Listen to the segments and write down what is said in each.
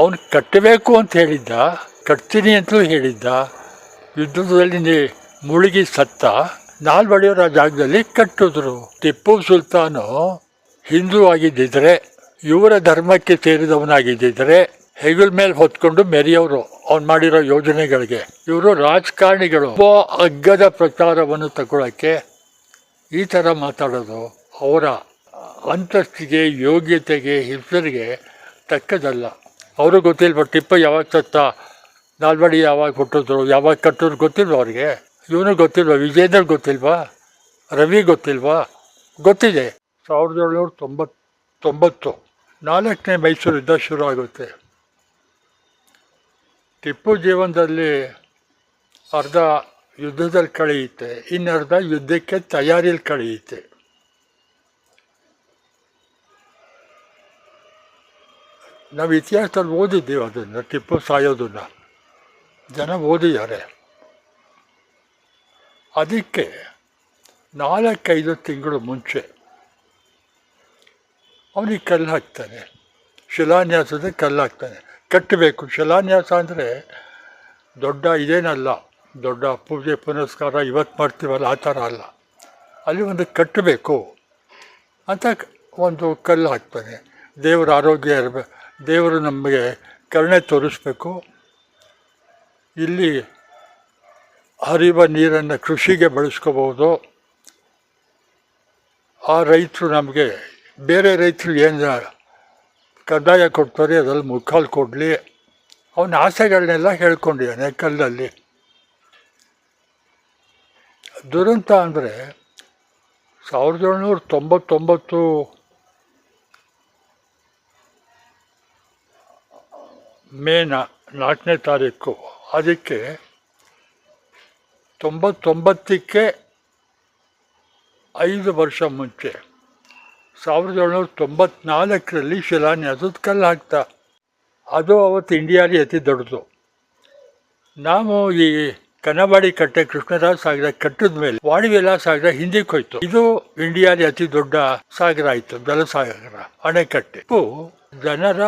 ಅವನು ಕಟ್ಟಬೇಕು ಅಂತ ಹೇಳಿದ್ದ, ಕಟ್ತೀನಿ ಅಂತಲೂ ಹೇಳಿದ್ದ, ಯುದ್ಧದಲ್ಲಿ ಮುಳುಗಿ ಸತ್ತ ನಾಲ್ವಡಿಯವರ ಜಾಗದಲ್ಲಿ ಕಟ್ಟಿದ್ರು. ಟಿಪ್ಪು ಸುಲ್ತಾನು ಹಿಂದೂ ಆಗಿದ್ದಿದ್ರೆ, ಇವರ ಧರ್ಮಕ್ಕೆ ಸೇರಿದವನಾಗಿದ್ದಿದ್ರೆ, ಹೆಗಲ್ ಮೇಲೆ ಹೊತ್ಕೊಂಡು ಮೆರೆಯವರು ಅವ್ನು ಮಾಡಿರೋ ಯೋಜನೆಗಳಿಗೆ. ಇವರು ರಾಜಕಾರಣಿಗಳು. ಅಗ್ಗದ ಪ್ರಚಾರವನ್ನು ತಗೊಳ್ಳೋಕ್ಕೆ ಈ ಥರ ಮಾತಾಡೋದು ಅವರ ಅಂತಸ್ತಿಗೆ, ಯೋಗ್ಯತೆಗೆ ಹೆಸರಿಗೆ ತಕ್ಕದಲ್ಲ ಅವರು ಗೊತ್ತಿಲ್ವ ಟಿಪ್ಪು ಯಾವಾಗ ಸತ್ತ, ನಾಲ್ವಡಿ ಯಾವಾಗ ಹುಟ್ಟಿದ್ರು, ಯಾವಾಗ ಕಟ್ಟಿದ್ರು ಗೊತ್ತಿಲ್ವ ಅವ್ರಿಗೆ? ಇವನು ಗೊತ್ತಿಲ್ವ ವಿಜೇಂದ್ರ ಗೊತ್ತಿಲ್ವಾ ರವಿ ಗೊತ್ತಿಲ್ವಾ? ಗೊತ್ತಿದೆ. ಸಾವಿರದ ಏಳ್ನೂರ ತೊಂಬತ್, ತೊಂಬತ್ತು, ನಾಲ್ಕನೇ ಮೈಸೂರು ಯುದ್ಧ ಶುರು ಆಗುತ್ತೆ. ಟಿಪ್ಪು ಜೀವನದಲ್ಲಿ ಅರ್ಧ ಯುದ್ಧದಲ್ಲಿ ಕಳೆಯುತ್ತೆ, ಇನ್ನರ್ಧ ಯುದ್ಧಕ್ಕೆ ತಯಾರಿಯಲ್ಲಿ ಕಳೆಯುತ್ತೆ. ನಾವು ಇತಿಹಾಸದಲ್ಲಿ ಓದಿದ್ದೀವಿ ಅದನ್ನು, ಟಿಪ್ಪು ಸಾಯೋದನ್ನು. ಜನ ಓದಿದ್ದಾರೆ. ಅದಕ್ಕೆ ನಾಲ್ಕೈದು ತಿಂಗಳು ಮುಂಚೆ ಅವನಿಗೆ ಕಲ್ಲು ಹಾಕ್ತಾನೆ ಶಿಲಾನ್ಯಾಸದ ಕಲ್ಲು ಹಾಕ್ತಾನೆ ಕಟ್ಟಬೇಕು. ಶಿಲಾನ್ಯಾಸ ಅಂದರೆ ದೊಡ್ಡ ಇದೇನಲ್ಲ, ದೊಡ್ಡ ಪೂಜೆ ಪುನಸ್ಕಾರ ಇವತ್ತು ಮಾಡ್ತೀವಲ್ಲ, ಆ ಥರ ಅಲ್ಲ. ಅಲ್ಲಿ ಒಂದು ಕಟ್ಟಬೇಕು ಅಂತ ಒಂದು ಕಲ್ಲು ಹಾಕ್ತಾನೆ. ದೇವರ ಆರೋಗ್ಯ ಇರಬೇಕು ದೇವರು ನಮಗೆ ಕರುಣೆ ತೋರಿಸ್ಬೇಕು. ಇಲ್ಲಿ ಹರಿಯುವ ನೀರನ್ನು ಕೃಷಿಗೆ ಬಳಸ್ಕೋಬೋದು. ಆ ರೈತರು ನಮಗೆ, ಬೇರೆ ರೈತರು ಏನು ಕಡ್ಡಾಯ ಕೊಡ್ತಾರೆ, ಅದರಲ್ಲಿ ಮುಕ್ಕಾಲು ಕೊಡಲಿ. ಅವನ ಆಸೆಗಳನ್ನೆಲ್ಲ ಹೇಳ್ಕೊಂಡಿದ್ದಾನೆ ಕಲ್ಲಲ್ಲಿ. ದುರಂತ ಅಂದರೆ ಸಾವಿರದ ಏಳ್ನೂರ ತೊಂಬತ್ತೊಂಬತ್ತು ಮೇ ನಾ, ನಾಲ್ಕನೇ ತಾರೀಕು. ಅದಕ್ಕೆ ತೊಂಬತ್ತೊಂಬತ್ತಕ್ಕೆ ಐದು ವರ್ಷ ಮುಂಚೆ, ಸಾವಿರದ ಏಳ್ನೂರ ತೊಂಬತ್ನಾಲ್ಕರಲ್ಲಿ ಶಿಲಾನ್ಯಾಸದ ಕಲ್ಲು ಹಾಕ್ತಾ ಅದು ಅವತ್ತು ಇಂಡಿಯಾಲಿ ಅತಿ ದೊಡ್ಡದು. ನಾವು ಈ ಕನ್ನವಾಡಿ ಕಟ್ಟೆ ಕೃಷ್ಣರಾಜ ಸಾಗರ ಕಟ್ಟಿದ ಮೇಲೆ ವಾಡಿವೆಲ್ಲ ಸಾಗರ ಹಿಂದಕ್ಕೆ ಹೋಯ್ತು ಇದು ಇಂಡಿಯಾದ ಅತಿ ದೊಡ್ಡ ಸಾಗರ ಆಯಿತು, ಜಲಸಾಗರ, ಅಣೆಕಟ್ಟೆ. ಜನರ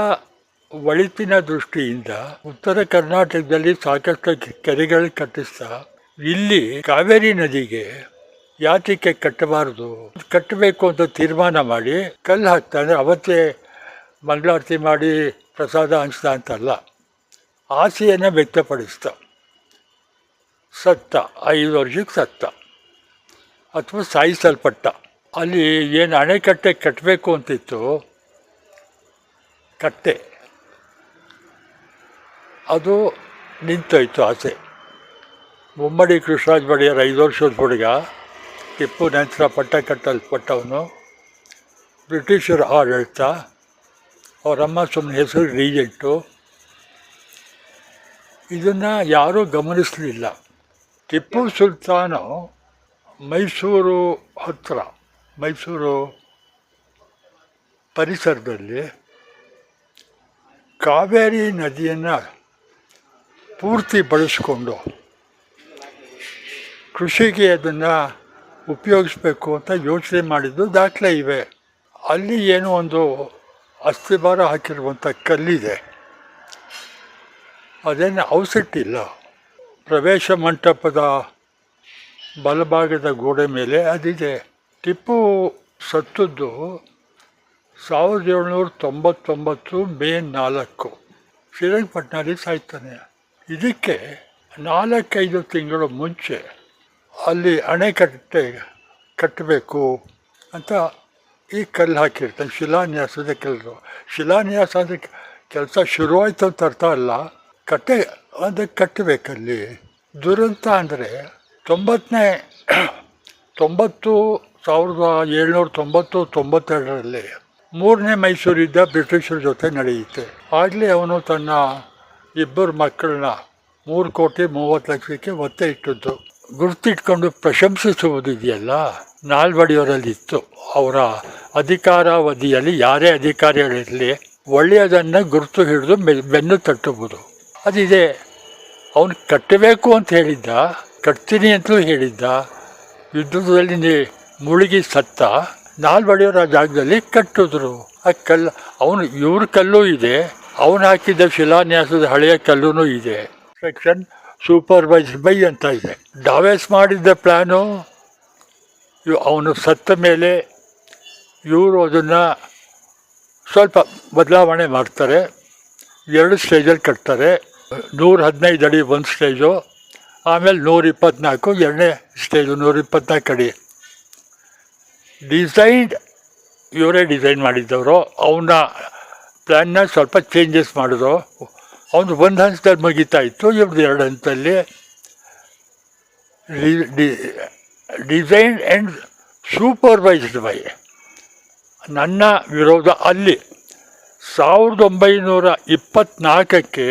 ಒಳಿತಿನ ದೃಷ್ಟಿಯಿಂದ ಉತ್ತರ ಕರ್ನಾಟಕದಲ್ಲಿ ಸಾಕಷ್ಟು ಕೆರೆಗಳು ಕಟ್ಟಿಸ್ತಾ, ಇಲ್ಲಿ ಕಾವೇರಿ ನದಿಗೆ ಯಾತಕ್ಕೆ ಕಟ್ಟಬಾರದು, ಕಟ್ಟಬೇಕು ಅಂತ ತೀರ್ಮಾನ ಮಾಡಿ ಕಲ್ಲು ಹಾಕ್ತಾನೆ ಅವತ್ತೇ ಮಂಗಳಾರತಿ ಮಾಡಿ ಪ್ರಸಾದ ಹಂಚ್ತ ಅಂತಲ್ಲ, ಆಸೆಯನ್ನು ವ್ಯಕ್ತಪಡಿಸ್ತ. ಸತ್ತ, ಐದು ವರ್ಷಕ್ಕೆ ಸತ್ತ, ಅಥವಾ ಸಾಯಿಸಲ್ಪಟ್ಟ, ಅಲ್ಲಿ ಏನು ಅಣೆಕಟ್ಟೆ ಕಟ್ಟಬೇಕು ಅಂತಿತ್ತು, ಕಟ್ಟೆ. ಅದು ನಿಂತೋಯ್ತು ಆಸೆ. ಮುಮ್ಮಡಿ ಕೃಷ್ಣರಾಜ ಬಡಿಯರ್ ಐದು ವರ್ಷದ ಹುಡುಗ, ಟಿಪ್ಪು ನಂತರ ಪಟ್ಟ ಕಟ್ಟಲ್ಪಟ್ಟವನು. ಬ್ರಿಟಿಷರ ಆಡಳಿತ, ಅವರಮ್ಮ ಸುಮ್ಮನೆ ಹೆಸರು ರೀಜೆಂಟು. ಇದನ್ನು ಯಾರೂ ಗಮನಿಸಲಿಲ್ಲ. ಟಿಪ್ಪು ಸುಲ್ತಾನು ಮೈಸೂರು ಹತ್ತಿರ ಮೈಸೂರು ಪರಿಸರದಲ್ಲಿ ಕಾವೇರಿ ನದಿಯನ್ನು ಪೂರ್ತಿ ಬಳಸ್ಕೊಂಡು ಕೃಷಿಗೆ ಅದನ್ನು ಉಪಯೋಗಿಸ್ಬೇಕು ಅಂತ ಯೋಚನೆ ಮಾಡಿದ್ದು ದಾಖಲೆ ಇವೆ. ಅಲ್ಲಿ ಏನೋ ಒಂದು ಅಸ್ಥಿಭಾರ ಹಾಕಿರುವಂಥ ಕಲ್ಲಿದೆ. ಅದೇನು ಔಸಟ್ಟಿಲ್ಲ ಪ್ರವೇಶ ಮಂಟಪದ ಬಲಭಾಗದ ಗೋಡೆ ಮೇಲೆ ಅದಿದೆ. ಟಿಪ್ಪು ಸತ್ತದ್ದು ಸಾವಿರದ ಏಳ್ನೂರ ತೊಂಬತ್ತೊಂಬತ್ತು ಮೇ ನಾಲ್ಕು. ಶ್ರೀರಂಗಪಟ್ಟಣದಲ್ಲಿ ಸಾಯ್ತಾನೆ. ಇದಕ್ಕೆ ನಾಲ್ಕೈದು ತಿಂಗಳು ಮುಂಚೆ ಅಲ್ಲಿ ಅಣೆಕಟ್ಟೆ ಕಟ್ಟಬೇಕು ಅಂತ ಈ ಕಲ್ಲು ಹಾಕಿರ್ತಾನೆ ಶಿಲಾನ್ಯಾಸದ ಕೆಲಸ ಶಿಲಾನ್ಯಾಸ ಅಂದರೆ ಕೆಲಸ ಶುರುವಾಯಿತು ಅಂತ ಅರ್ಥ ಅಲ್ಲ. ಕಟ್ಟೆ ಅದಕ್ಕೆ ಕಟ್ಟಬೇಕಲ್ಲಿ. ದುರಂತ ಅಂದರೆ ತೊಂಬತ್ತನೇ ತೊಂಬತ್ತು ಸಾವಿರದ ಏಳ್ನೂರ ತೊಂಬತ್ತು, ತೊಂಬತ್ತೆರಡರಲ್ಲಿ ಮೂರನೇ ಮೈಸೂರು ಯುದ್ಧ ಬ್ರಿಟಿಷರ ಜೊತೆ ನಡೆಯುತ್ತೆ ಆಗಲೇ ಅವನು ತನ್ನ ಇಬ್ಬರು ಮಕ್ಕಳನ್ನ ಮೂರು ಕೋಟಿ ಮೂವತ್ತು ಲಕ್ಷಕ್ಕೆ ಒತ್ತೆ ಇಟ್ಟದ್ದು. ಗುರುತಿಟ್ಕೊಂಡು ಪ್ರಶಂಸಿಸುವುದಿದೆಯಲ್ಲ? ನಾಲ್ವಡಿಯವರಲ್ಲಿತ್ತು ಅವರ ಅಧಿಕಾರಾವಧಿಯಲ್ಲಿ ಯಾರೇ ಅಧಿಕಾರಿಗಳಿರಲಿ, ಒಳ್ಳೆಯದನ್ನು ಗುರುತು ಹಿಡಿದು ಬೆನ್ನು ತಟ್ಟುವುದು. ಅದಿದೆ. ಅವನು ಕಟ್ಟಬೇಕು ಅಂತ ಹೇಳಿದ್ದ? ಕಟ್ತೀನಿ ಅಂತಲೂ ಹೇಳಿದ್ದ? ಯುದ್ಧದಲ್ಲಿ ಮುಳುಗಿ ಸತ್ತ? ನಾಲ್ವಡಿಯವರ ಜಾಗದಲ್ಲಿ ಕಟ್ಟಿದ್ರು. ಆ ಕಲ್ಲು, ಅವನು ಇವ್ರ ಕಲ್ಲು ಇದೆ. ಅವನು ಹಾಕಿದ್ದ ಶಿಲಾನ್ಯಾಸದ ಹಳೆಯ ಕಲ್ಲೂ ಇದೆ. ಸೆಕ್ಷನ್ ಸೂಪರ್ವೈಸ್ ಬೈ ಅಂತ ಇದೆ. ಡಾವೇಸ್ ಮಾಡಿದ್ದ ಪ್ಲ್ಯಾನು ಅವನು ಸತ್ತ ಮೇಲೆ ಇವರು ಅದನ್ನು ಸ್ವಲ್ಪ ಬದಲಾವಣೆ ಮಾಡ್ತಾರೆ. ಎರಡು ಸ್ಟೇಜಲ್ಲಿ ಕಟ್ತಾರೆ. ನೂರ ಹದಿನೈದು ಅಡಿ ಒಂದು ಸ್ಟೇಜು ಆಮೇಲೆ ನೂರ ಇಪ್ಪತ್ತ್ನಾಲ್ಕು ಎರಡನೇ ಸ್ಟೇಜು ನೂರ ಇಪ್ಪತ್ನಾಲ್ಕು ಅಡಿ. ಡಿಸೈನ್ಡ್ ಇವರೇ ಡಿಸೈನ್ ಮಾಡಿದ್ದವರು. ಅವನ ಪ್ಲ್ಯಾನ್ನ ಸ್ವಲ್ಪ ಚೇಂಜಸ್ ಮಾಡಿದ್ರು ಅವನು ಒಂದು ಹಂತದಲ್ಲಿ ಮುಗಿತಾ ಇತ್ತು ಇವ್ರದ್ದು ಎರಡು ಹಂತದಲ್ಲಿ ಡಿಸೈನ್ ಆ್ಯಂಡ್ ಸೂಪರ್ವೈಸ್ಡ್ ಬೈ ನನ್ನ ವಿರೋಧ ಅಲ್ಲಿ. ಸಾವಿರದ ಒಂಬೈನೂರ ಇಪ್ಪತ್ತ್ನಾಲ್ಕಕ್ಕೆ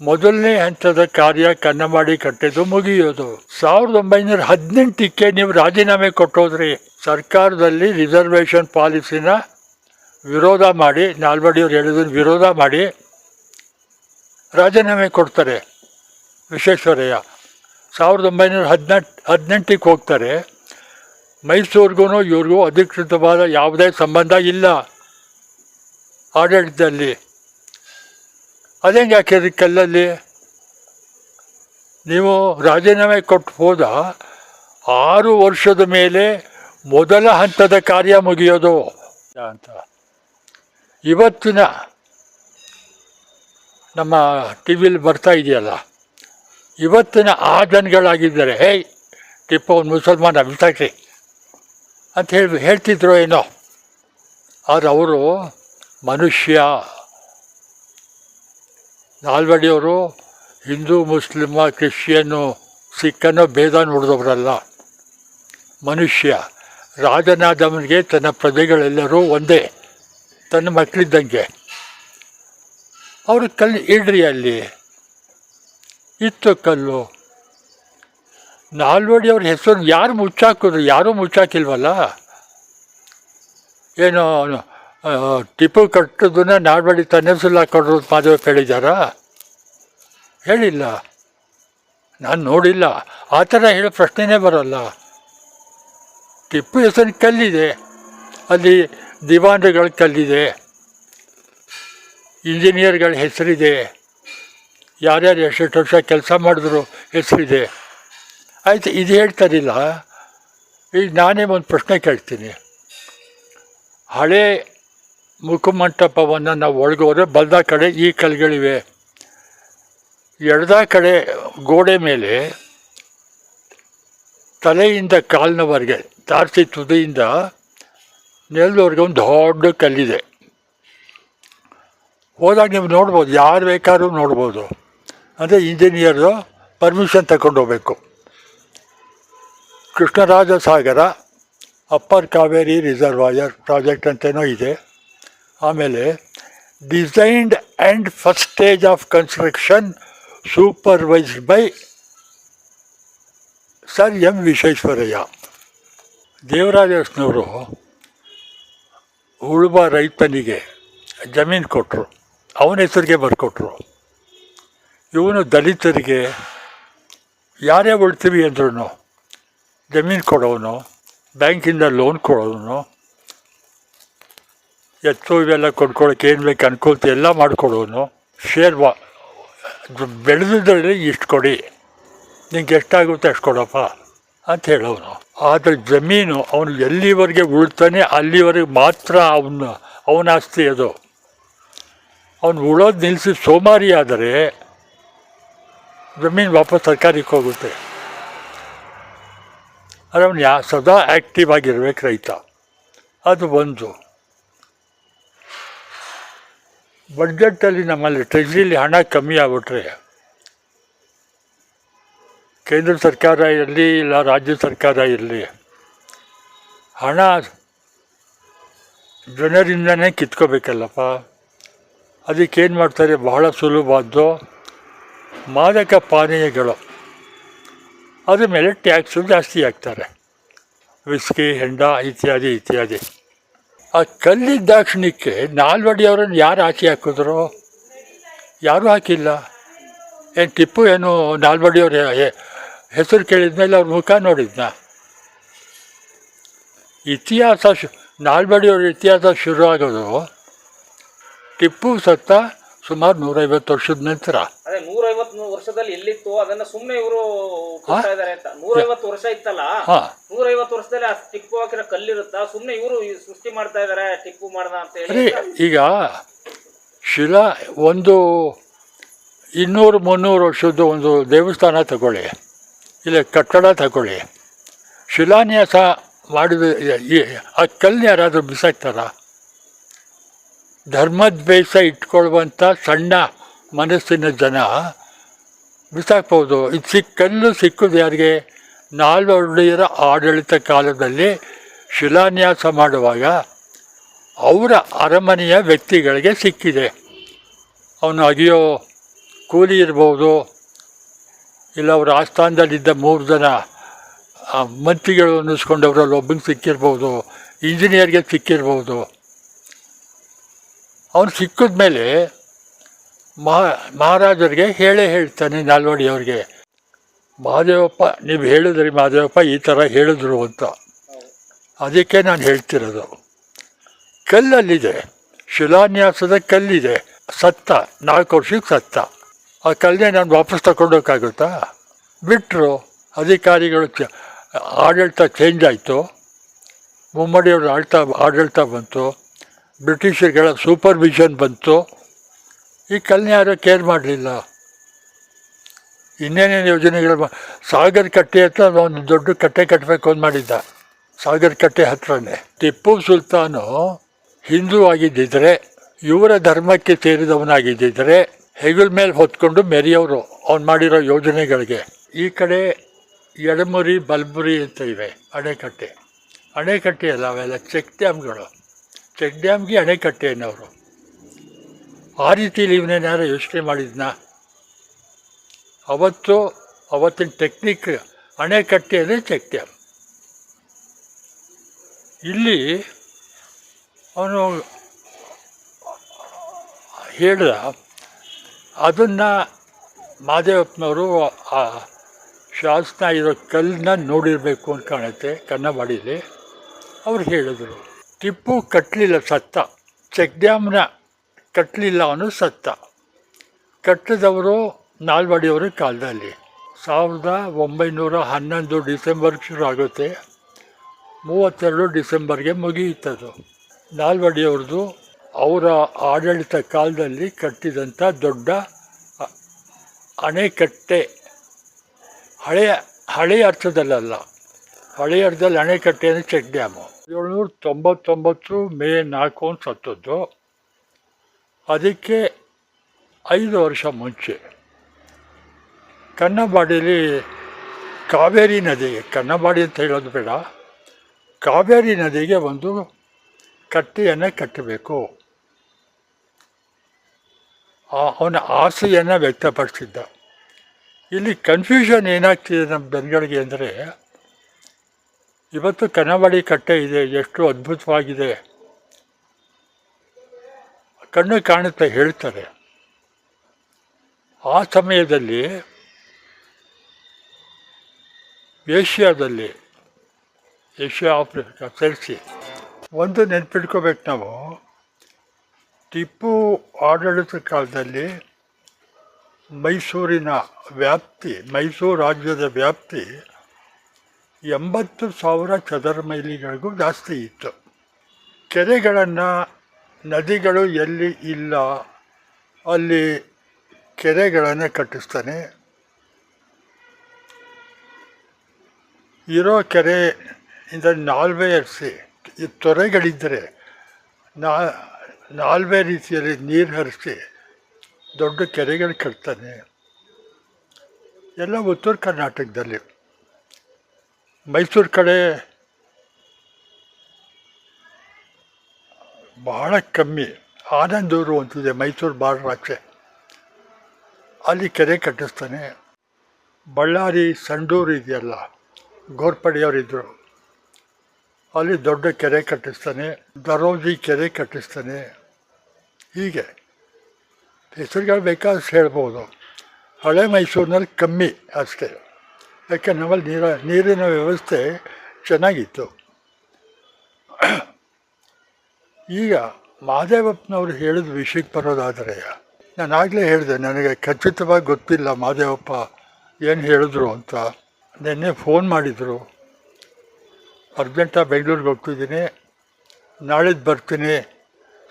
ಮೊದಲನೇ ಹಂತದ ಕಾರ್ಯ ಕನ್ನಮಾಡಿ ಕಟ್ಟಿದ್ದು ಮುಗಿಯೋದು. ಸಾವಿರದ ಒಂಬೈನೂರ ಹದಿನೆಂಟಕ್ಕೆ ನೀವು ರಾಜೀನಾಮೆ ಕೊಟ್ಟೋದ್ರಿ. ಸರ್ಕಾರದಲ್ಲಿ ರಿಸರ್ವೇಷನ್ ಪಾಲಿಸಿನ ವಿರೋಧ ಮಾಡಿ, ನಾಲ್ವಡಿಯವ್ರು ಹೇಳಿದ್ರು ವಿರೋಧ ಮಾಡಿ ರಾಜೀನಾಮೆ ಕೊಡ್ತಾರೆ ವಿಶ್ವೇಶ್ವರಯ್ಯ. ಸಾವಿರದ ಒಂಬೈನೂರ ಹದಿನೆಂಟು ಹದಿನೆಂಟಿಗೆ ಹೋಗ್ತಾರೆ. ಮೈಸೂರಿಗೂ ಇವ್ರಿಗೂ ಅಧಿಕೃತವಾದ ಯಾವುದೇ ಸಂಬಂಧ ಇಲ್ಲ ಆಡಳಿತದಲ್ಲಿ. ಅದೇಂಗೆ ಹಾಕಿದ್ರಿ ಕಲ್ಲಲ್ಲಿ? ನೀವು ರಾಜೀನಾಮೆ ಕೊಟ್ಟು ಹೋದ ಆರು ವರ್ಷದ ಮೇಲೆ ಮೊದಲ ಹಂತದ ಕಾರ್ಯ ಮುಗಿಯೋದು ಅಂತ. ಇವತ್ತಿನ ನಮ್ಮ ಟಿ ವಿಲಿ ಬರ್ತಾ ಇದೆಯಲ್ಲ, ಇವತ್ತಿನ ಆ ಜನಗಳಾಗಿದ್ದಾರೆ ಹೇಯ್ ಟಿಪ್ಪು ಒಂದು ಮುಸಲ್ಮಾನ ಬಿಸಾಕ್ರಿ ಅಂತ ಹೇಳಿ ಹೇಳ್ತಿದ್ರು ಏನೋ. ಆದರೆ ಅವರು ಮನುಷ್ಯ. ನಾಲ್ವಡಿಯವರು ಹಿಂದೂ, ಮುಸ್ಲಿಮ ಕ್ರಿಶ್ಚಿಯನ್ನು ಸಿಕ್ಕನ್ನು ಭೇದ ನೋಡಿದವರಲ್ಲ. ಮನುಷ್ಯ. ರಾಜನಾದವನಿಗೆ ತನ್ನ ಪ್ರಜೆಗಳೆಲ್ಲರೂ ಒಂದೇ. ತನ್ನ ಮಕ್ಕಳಿದ್ದಂಗೆ. ಅವರು ಕಲ್ಲು ಇಡ್ರಿ ಅಲ್ಲಿ. ಇತ್ತು ಕಲ್ಲು. ನಾಲ್ವಡಿ ಅವ್ರ ಹೆಸರು ಯಾರು ಮುಚ್ಚಾಕಿದ್ರು? ಯಾರೂ ಮುಚ್ಚಾಕಿಲ್ವಲ್ಲ? ಏನೋ ಟಿಪ್ಪು ಕಟ್ಟೋದನ್ನ ನಾಲ್ವಡಿ ತನ್ನ ಹೆಸರು ಹಾಕೊಂಡ್ರು ಮಾಧವ ಹೇಳಿದಾರಾ ಹೇಳಿಲ್ಲ. ನಾನು ನೋಡಿಲ್ಲ. ಆ ಥರ ಹೇಳೋ ಪ್ರಶ್ನೆನೇ ಬರೋಲ್ಲ. ಟಿಪ್ಪು ಹೆಸರು ಕಲ್ಲಿದೆ. ಅಲ್ಲಿ ದಿವಾನ್ಗಳ ಕಲ್ಲಿದೆ. ಇಂಜಿನಿಯರ್ಗಳ ಹೆಸರಿದೆ. ಯಾರ್ಯಾರು ಎಷ್ಟೆಷ್ಟು ವರ್ಷ ಕೆಲಸ ಮಾಡಿದ್ರು ಹೆಸರಿದೆ. ಆಯಿತು, ಇದು ಹೇಳ್ತಾರಿಲ್ಲ. ಈಗ ನಾನೇ ಒಂದು ಪ್ರಶ್ನೆ ಕೇಳ್ತೀನಿ. ಹಳೆ ಮುಖಮಂಟಪವನ್ನು ನಾವು ಒಳಗೋದ್ರೆ ಬಲ್ದ ಕಡೆ ಈ ಕಲ್ಗಳಿವೆ ಎಡದ ಕಡೆ ಗೋಡೆ ಮೇಲೆ ತಲೆಯಿಂದ ಕಾಲಿನವರೆಗೆ, ತಾರಸಿ ತುದಿಯಿಂದ ನೆಲದವರೆಗೆ ಒಂದು ದೊಡ್ಡ ಕಲ್ಲಿದೆ. ಹೋದಾಗ ನೀವು ನೋಡ್ಬೋದು, ಯಾರು ಬೇಕಾದ್ರೂ ನೋಡ್ಬೋದು. ಅಂದರೆ ಇಂಜಿನಿಯರ್ದು permission ತಗೊಂಡೋಗ್ಬೇಕು Krishnaraja Sagara, upper Kaveri reservoir project ಅಂತೇನೋ ಇದೆ. ಆಮೇಲೆ designed and first stage of construction supervised by sir M Visvesvaraya. ದೇವರಾಜಸ್ನವರು ಉಳುವ ರೈತನಿಗೆ ಜಮೀನು ಕೊಟ್ಟರು ಅವನ ಹೆಸರಿಗೆ ಬರ್ಕೊಟ್ರು. ಇವನು ದಲಿತರಿಗೆ ಯಾರೇ ಉಳ್ತೀವಿ ಅಂದ್ರೂ ಜಮೀನು ಕೊಡೋನು, ಬ್ಯಾಂಕಿಂದ ಲೋನ್ ಕೊಡೋನು, ಎತ್ತು ಇವೆಲ್ಲ ಕೊಂಡ್ಕೊಳ್ಳೋಕೆ ಏನು ಬೇಕು ಅನ್ಕೂಲತೆ ಎಲ್ಲ ಮಾಡಿಕೊಡೋನು. ಶೇರ್ ವಾ ಬೆಳೆದಿದ್ರಲ್ಲಿ ಇಷ್ಟು ಕೊಡಿ, ನಿಂಗೆ ಎಷ್ಟಾಗುತ್ತೆ ಅಷ್ಟು ಕೊಡಪ್ಪ ಅಂತ ಹೇಳೋನು. ಆದರೆ ಜಮೀನು ಅವನು ಎಲ್ಲಿವರೆಗೆ ಉಳ್ತಾನೆ, ಅಲ್ಲಿವರೆಗೆ ಮಾತ್ರ ಅವನ ಅವನ ಆಸ್ತಿ ಅದು. ಅವನು ಉಳೋದು ನಿಲ್ಲಿಸಿ ಸೋಮಾರಿ ಆದರೆ ಜಮೀನು ವಾಪಸ್ ಸರ್ಕಾರಕ್ಕೆ ಹೋಗುತ್ತೆ. ಆದರೆ ಅವನು ಯಾ, ಸದಾ ಆ್ಯಕ್ಟಿವ್ ಆಗಿರ್ಬೇಕು ರೈತ. ಅದು ಒಂದು. ಬಡ್ಜೆಟ್ಟಲ್ಲಿ ನಮ್ಮಲ್ಲಿ ಟ್ರೆಜರಿಲಿ ಹಣ ಕಮ್ಮಿ ಆಗ್ಬಿಟ್ರೆ ಕೇಂದ್ರ ಸರ್ಕಾರ ಇರಲಿ, ಇಲ್ಲ ರಾಜ್ಯ ಸರ್ಕಾರ ಇರಲಿ, ಹಣ ಜನರಿಂದನೇ ಕಿತ್ಕೋಬೇಕಲ್ಲಪ್ಪ. ಅದಕ್ಕೇನು ಮಾಡ್ತಾರೆ? ಬಹಳ ಸುಲಭದ್ದು ಮಾದಕ ಪಾನೀಯಗಳು. ಅದ್ರ ಮೇಲೆ ಟ್ಯಾಕ್ಸು ಜಾಸ್ತಿ ಹಾಕ್ತಾರೆ. ವಿಸ್ಕಿ, ಹೆಂಡ ಇತ್ಯಾದಿ ಇತ್ಯಾದಿ. ಆ ಕಲ್ಲಿದ್ದಾಕ್ಷಣಕ್ಕೆ ನಾಲ್ವಡಿಯವರನ್ನು ಯಾರು ಹಾಕಿ ಹಾಕಿದ್ರು? ಯಾರೂ ಹಾಕಿಲ್ಲ. ಏನು ಟಿಪ್ಪು, ಏನು ನಾಲ್ವಡಿಯವ್ರ ಹೆಸರು ಕೇಳಿದ ಮೇಲೆ ಅವ್ರ ಮುಖ ನೋಡಿದ್ನ? ಇತಿಹಾಸ ಶು ನಾಲ್ಬಡಿಯವ್ರ ಇತಿಹಾಸ ಶುರು ಆಗೋದು ಟಿಪ್ಪು ಸತ್ತ ಸುಮಾರು ನೂರೈವತ್ತು ವರ್ಷದ ನಂತರ. ಅದೇ ನೂರೈವತ್ತು ವರ್ಷದಲ್ಲಿ ಎಲ್ಲಿತ್ತು? ಅದನ್ನ ಸುಮ್ಮನೆ ಇವರು ಕೊಡ್ತಾ ಇದಾರೆ ಅಂತ. ನೂರೈವತ್ತು ವರ್ಷ ಇತ್ತಲ್ಲ? ನೂರೈವತ್ತು ವರ್ಷದಲ್ಲಿ ಆ ಟಿಪ್ಪು ಹಾಕಿರೋ ಕಲ್ಲಿರುತ್ತಾ? ಸುಮ್ಮನೆ ಇವರು ಸೃಷ್ಟಿ ಮಾಡ್ತಾ ಇದ್ದಾರೆ ಟಿಪ್ಪು ಮಾಡ್ದ ಅಂತ ಹೇಳಿ. ಈಗ ಶಿಲಾ ಒಂದು ಇನ್ನೂರು ಮುನ್ನೂರು ವರ್ಷದ ಒಂದು ದೇವಸ್ಥಾನ ತಗೊಳ್ಳಿ. ಇಲ್ಲ ಕಟ್ಟಡ ತಗೊಳ್ಳಿ. ಶಿಲಾನ್ಯಾಸ ಮಾಡಿದ ಆ ಕಲ್ಲು ಯಾರಾದರೂ ಬಿಸಾಕ್ತಾರ? ಧರ್ಮದ್ವೇಷ ಇಟ್ಕೊಳ್ಳುವಂಥ ಸಣ್ಣ ಮನಸ್ಸಿನ ಜನ ಬಿಸಾಕ್ಬೋದು. ಇದು ಸಿಕ್ಕ ಕಲ್ಲು ಸಿಕ್ಕುದು ಯಾರಿಗೆ? ನಾಲ್ವಡಿಯರ ಆಡಳಿತ ಕಾಲದಲ್ಲಿ ಶಿಲಾನ್ಯಾಸ ಮಾಡುವಾಗ ಅವರ ಅರಮನೆಯ ವ್ಯಕ್ತಿಗಳಿಗೆ ಸಿಕ್ಕಿದೆ. ಅವನು ಅಗಿಯೋ ಕೂಲಿ ಇರ್ಬೋದು. ಇಲ್ಲ, ಅವರ ಆಸ್ಥಾನದಲ್ಲಿದ್ದ ಮೂರು ಜನ ಮಂತ್ರಿಗಳು ಅನ್ನಿಸ್ಕೊಂಡವರಲ್ಲಿ ಒಬ್ಬನಿಗೆ ಸಿಕ್ಕಿರ್ಬೋದು, ಇಂಜಿನಿಯರ್ಗೆ ಸಿಕ್ಕಿರ್ಬೋದು. ಅವನು ಸಿಕ್ಕಿದ ಮೇಲೆ ಮಹಾ, ಮಹಾರಾಜರಿಗೆ ಹೇಳೇ ಹೇಳ್ತಾನೆ ನಾಲ್ವಡಿಯವ್ರಿಗೆ, ಮಹಾದೇವಪ್ಪ, ನೀವು ಹೇಳಿದ್ರಿ ಮಹಾದೇವಪ್ಪ, ಈ ಥರ ಹೇಳಿದ್ರು ಅಂತ. ಅದಕ್ಕೆ ನಾನು ಹೇಳ್ತಿರೋದು. ಕಲ್ಲಲ್ಲಿದೆ, ಶಿಲಾನ್ಯಾಸದ ಕಲ್ಲಿದೆ, ಸತ್ತ, ನಾಲ್ಕು ವರ್ಷಕ್ಕೆ ಸತ್ತ. ಆ ಕಲ್ಲೆ ನಾನು ವಾಪಸ್ ತಗೊಂಡೋಕ್ಕಾಗುತ್ತಾ ಬಿಟ್ಟರು ಅಧಿಕಾರಿಗಳು ಚ- ಆಡಳಿತ ಚೇಂಜ್ ಆಯಿತು. ಮುಮ್ಮಡಿಯವ್ರ ಆಳ್ತಾ, ಆಡಳಿತ ಬಂತು. ಬ್ರಿಟಿಷರ್ಗಳ ಸೂಪರ್ವಿಷನ್ ಬಂತು. ಈ ಕಲ್ಲನ್ನ ಯಾರೂ ಕೇರ್ ಮಾಡಲಿಲ್ಲ? ಇನ್ನೇನೇನು ಯೋಜನೆಗಳು ಸಾಗರ್ ಕಟ್ಟೆ ಹತ್ರ ಒಂದು ದೊಡ್ಡ ಕಟ್ಟೆ ಕಟ್ಟಬೇಕು ಅಂತ ಮಾಡಿದ್ದ. ಸಾಗರ್ ಕಟ್ಟೆ ಹತ್ರನೇ. ಟಿಪ್ಪು ಸುಲ್ತಾನು ಹಿಂದೂ ಆಗಿದ್ದಿದ್ರೆ, ಇವರ ಧರ್ಮಕ್ಕೆ ಸೇರಿದವನಾಗಿದ್ದಿದ್ರೆ ಹೆಗಲ ಮೇಲೆ ಹೊತ್ಕೊಂಡು ಮೆರೆಯೋರು ಅವ್ನು ಮಾಡಿರೋ ಯೋಜನೆಗಳಿಗೆ. ಈ ಕಡೆ ಎಡಮುರಿ ಬಲ್ಬುರಿ ಅಂತ ಇವೆ, ಅಣೆಕಟ್ಟೆ. ಅಣೆಕಟ್ಟೆ ಅಲ್ಲ, ಅವೆಲ್ಲ ಚೆಕ್ ಡ್ಯಾಮ್ಗಳು. ಚೆಕ್ ಡ್ಯಾಮ್ಗೆ ಅಣೆಕಟ್ಟೆ ಅನ್ನೋರು ಆ ರೀತಿಯಲ್ಲಿ ಇವನೇನಾರು ಯೋಚನೆ ಮಾಡಿದ್ನ? ಅವತ್ತು, ಅವತ್ತಿನ ಟೆಕ್ನಿಕ್ ಅಣೆಕಟ್ಟೆ ಅಂದರೆ ಚೆಕ್ ಡ್ಯಾಮ್. ಇಲ್ಲಿ ಅವನು ಹೇಳ್ದ ಅದನ್ನು ಮಾದೇವಪ್ಪನವರು ಆ ಶಾಸನ ಇರೋ ಕಲ್ಲನ್ನ ನೋಡಿರಬೇಕು ಅಂತ ಕಾಣುತ್ತೆ, ಕನ್ನವಾಡಿಲಿ. ಅವ್ರು ಹೇಳಿದರು, ಟಿಪ್ಪು ಕಟ್ಟಲಿಲ್ಲ ಸತ್ತ ಚೆಕ್ ಡ್ಯಾಮ್ನ ಕಟ್ಟಲಿಲ್ಲ ಅವನು ಸತ್ತ. ಕಟ್ಟದವರು ನಾಲ್ವಡಿಯವರ ಕಾಲದಲ್ಲಿ. ಸಾವಿರದ ಒಂಬೈನೂರ ಹನ್ನೊಂದು ಡಿಸೆಂಬರ್ಗೆ ಶುರು ಆಗುತ್ತೆ, ಮೂವತ್ತೆರಡು ಡಿಸೆಂಬರ್ಗೆ ಮುಗಿಯುತ್ತದು. ನಾಲ್ವಡಿಯವ್ರದ್ದು ಅವರ ಆಡಳಿತ ಕಾಲದಲ್ಲಿ ಕಟ್ಟಿದಂಥ ದೊಡ್ಡ ಅಣೆಕಟ್ಟೆ. ಹಳೆಯ ಹಳೆಯ ಅರ್ಥದಲ್ಲಲ್ಲ. ಹಳೆಯ ಅರ್ಥದಲ್ಲಿ ಅಣೆಕಟ್ಟೆ ಅಂದರೆ ಚೆಕ್ ಡ್ಯಾಮು. ಏಳ್ನೂರ ತೊಂಬತ್ತೊಂಬತ್ತು ಮೇ ನಾಲ್ಕು ಅಂತ ಸತ್ತದ್ದು ಅದಕ್ಕೆ ಐದು ವರ್ಷ ಮುಂಚೆ. ಕನ್ನಂಬಾಡಿಲಿ ಕಾವೇರಿ ನದಿಗೆ ಕನ್ನಂಬಾಡಿ ಅಂತ ಹೇಳೋದು ಬೇಡ. ಕಾವೇರಿ ನದಿಗೆ ಒಂದು ಕಟ್ಟೆಯನ್ನು ಕಟ್ಟಬೇಕು. ಅವನ ಆಸೆಯನ್ನು ವ್ಯಕ್ತಪಡಿಸಿದ್ದ. ಇಲ್ಲಿ ಕನ್ಫ್ಯೂಷನ್ ಏನಾಗ್ತಿದೆ ನಮ್ಮ ಜನಗಳಿಗೆ ಅಂದರೆ, ಇವತ್ತು ಕನವಳಿ ಕಟ್ಟೆ ಇದೆ, ಎಷ್ಟು ಅದ್ಭುತವಾಗಿದೆ. ಕಣ್ಣು ಕಾಣುತ್ತೆ ಹೇಳ್ತಾರೆ. ಆ ಸಮಯದಲ್ಲಿ ಏಷ್ಯಾದಲ್ಲಿ, ಏಷ್ಯಾ ಆಫ್ರಿಕಾ ಸೇರಿಸಿ ಒಂದು ನೆನ್ಪಿಟ್ಕೋಬೇಕು ನಾವು. ಟಿಪ್ಪು ಆಡಳಿತ ಕಾಲದಲ್ಲಿ ಮೈಸೂರಿನ ವ್ಯಾಪ್ತಿ, ಮೈಸೂರು ರಾಜ್ಯದ ವ್ಯಾಪ್ತಿ ಎಂಬತ್ತು ಸಾವಿರ ಚದರ ಮೈಲಿಗಳಿಗೂ ಜಾಸ್ತಿ ಇತ್ತು. ಕೆರೆಗಳನ್ನು, ನದಿಗಳು ಎಲ್ಲಿ ಇಲ್ಲ, ಅಲ್ಲಿ ಕೆರೆಗಳನ್ನು ಕಟ್ಟಿಸ್ತಾನೆ. ಇರೋ ಕೆರೆ ಇಂದ ನಾಲ್ವೆ ಹರಿಸಿ ಈ ತೊರೆಗಳಿದ್ದರೆ ನಾ ನಾಲ್ವೆ ರೀತಿಯಲ್ಲಿ ನೀರು ಹರಿಸಿ ದೊಡ್ಡ ಕೆರೆಗಳು ಕಟ್ತಾನೆ. ಎಲ್ಲ ಉತ್ತರ ಕರ್ನಾಟಕದಲ್ಲಿ. ಮೈಸೂರು ಕಡೆ ಬಹಳ ಕಮ್ಮಿ. ಆನಂದೂರು ಅಂತಿದೆ ಮೈಸೂರು ಬಾರ್ಡ್ರ್ ಆಚೆ. ಅಲ್ಲಿ ಕೆರೆ ಕಟ್ಟಿಸ್ತಾನೆ. ಬಳ್ಳಾರಿ, ಸಂಡೂರು ಇದೆಯಲ್ಲ ಗೋರ್ಪಡೆಯವರಿದ್ದರು ಅಲ್ಲಿ ದೊಡ್ಡ ಕೆರೆ ಕಟ್ಟಿಸ್ತಾನೆ. ದರೋಜಿ ಕೆರೆ ಕಟ್ಟಿಸ್ತಾನೆ. ಹೀಗೆ. ಹೆಸರುಗಳು ಬೇಕಾದಷ್ಟು ಹೇಳ್ಬೋದು ಹಳೆ ಮೈಸೂರಿನಲ್ಲಿ ಕಮ್ಮಿ ಅಷ್ಟೇ. ಯಾಕೆ ನಮ್ಮಲ್ಲಿ ನೀರ, ನೀರಿನ ವ್ಯವಸ್ಥೆ ಚೆನ್ನಾಗಿತ್ತು. ಈಗ ಮಹದೇವಪ್ಪನವರು ಹೇಳಿದ ವಿಷಯಕ್ಕೆ ಬರೋದಾದರೆ, ನಾನು ಆಗಲೇ ಹೇಳಿದೆ, ನನಗೆ ಖಚಿತವಾಗಿ ಗೊತ್ತಿಲ್ಲ ಮಾದೇವಪ್ಪ ಏನು ಹೇಳಿದ್ರು ಅಂತ. ನಿನ್ನೆ ಫೋನ್ ಮಾಡಿದರು. ಅರ್ಜೆಂಟಾಗಿ ಬೆಂಗಳೂರಿಗೆ ಹೋಗ್ತಿದ್ದೀನಿ. ನಾಳಿದ್ದು ಬರ್ತೀನಿ.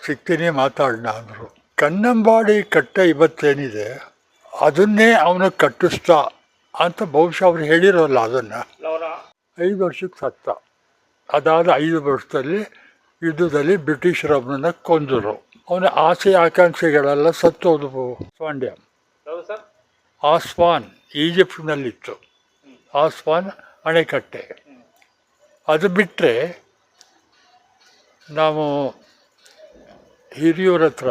ಸಿಗ್ತೀನಿ ಮಾತಾಡೋಣ ಅಂದರು ಕನ್ನಂಬಾಡಿ ಕಟ್ಟ ಇವತ್ತೇನಿದೆ ಅದನ್ನೇ ಅವನು ಕಟ್ಟಿಸ್ತಾ ಅಂತ ಬಹುಶಃ ಅವ್ರು ಹೇಳಿರೋಲ್ಲ ಅದನ್ನು. ಐದು ವರ್ಷಕ್ಕೆ ಸತ್ತ. ಅದಾದ ಐದು ವರ್ಷದಲ್ಲಿ ಯುದ್ಧದಲ್ಲಿ ಬ್ರಿಟಿಷರ ಅವನನ್ನು ಕೊಂದರು. ಅವನ ಆಸೆ ಆಕಾಂಕ್ಷೆಗಳೆಲ್ಲ ಸತ್ತೋದು ಪಾಂಡ್ಯ. ಆಸ್ವಾನ್ ಈಜಿಪ್ಟ್ನಲ್ಲಿತ್ತು. ಆಸ್ವಾನ್ ಅಣೆಕಟ್ಟೆ. ಅದು ಬಿಟ್ಟರೆ ನಾವು ಹಿರಿಯೂರ ಹತ್ರ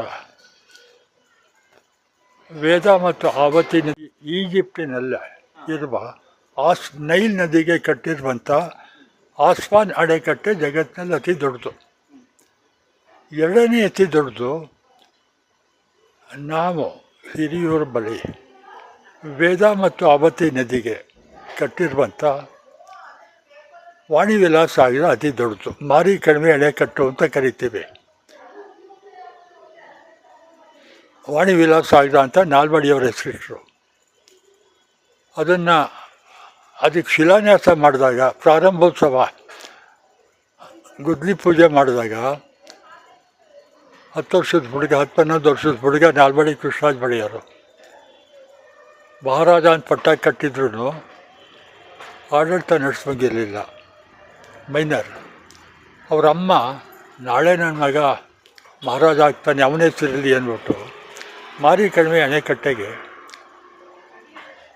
ವೇದ ಮತ್ತು ಆವತಿ ನದಿ ಈಜಿಪ್ಟಿನಲ್ಲ ಇರುವ ಆಸ್ ನೈಲ್ ನದಿಗೆ ಕಟ್ಟಿರುವಂಥ ಆಸ್ವಾನ್ ಅಡೆಕಟ್ಟೆ ಜಗತ್ತಿನಲ್ಲಿ ಅತಿ ದೊಡ್ಡದು. ಎರಡನೇ ಅತಿ ದೊಡ್ಡದು ನಾವು ಹಿರಿಯೂರ ಬಳಿ ವೇದ ಮತ್ತು ಆವತಿ ನದಿಗೆ ಕಟ್ಟಿರುವಂಥ ವಾಣಿ ವಿಲಾಸ ಆಗಿರೋ ಅತಿ ದೊಡ್ಡದು. ಮಾರಿ ಕಡಿಮೆ ಅಡೆಕಟ್ಟು ಅಂತ ಕರಿತೀವಿ. ವಾಣಿ ವಿಲಾಸ ಆಗಿರೋ ಅಂತ ನಾಲ್ವಡಿಯವರ ಹೆಸರಿಟ್ಟರು ಅದನ್ನು ಅದಕ್ಕೆ ಶಿಲಾನ್ಯಾಸ ಮಾಡಿದಾಗ ಪ್ರಾರಂಭೋತ್ಸವ, ಗುದ್ಲಿ ಪೂಜೆ ಮಾಡಿದಾಗ ಹತ್ತು ವರ್ಷದ ಹುಡುಗ ಹತ್ತು ಹನ್ನೊಂದು ವರ್ಷದ ಹುಡುಗ ನಾಲ್ವಡಿ ಕೃಷ್ಣರಾಜ ಬಳಿಯವರು ಮಹಾರಾಜ ಅಂತ ಪಟ್ಟ ಕಟ್ಟಿದ್ರು ಆಡಳಿತ ನಡೆಸ್ಬಂಗಿರಲಿಲ್ಲ ಮೈನರ್. ಅವರಮ್ಮ ನಾಳೆ ನನ್ನ ಮಗ ಮಹಾರಾಜ ಆಗ್ತಾನೆ, ಅವನೇ ಹೆಸರಿರಲಿ ಅಂದ್ಬಿಟ್ಟು. ಮಾರಿ ಕಡಿಮೆ ಅಣೆಕಟ್ಟೆಗೆ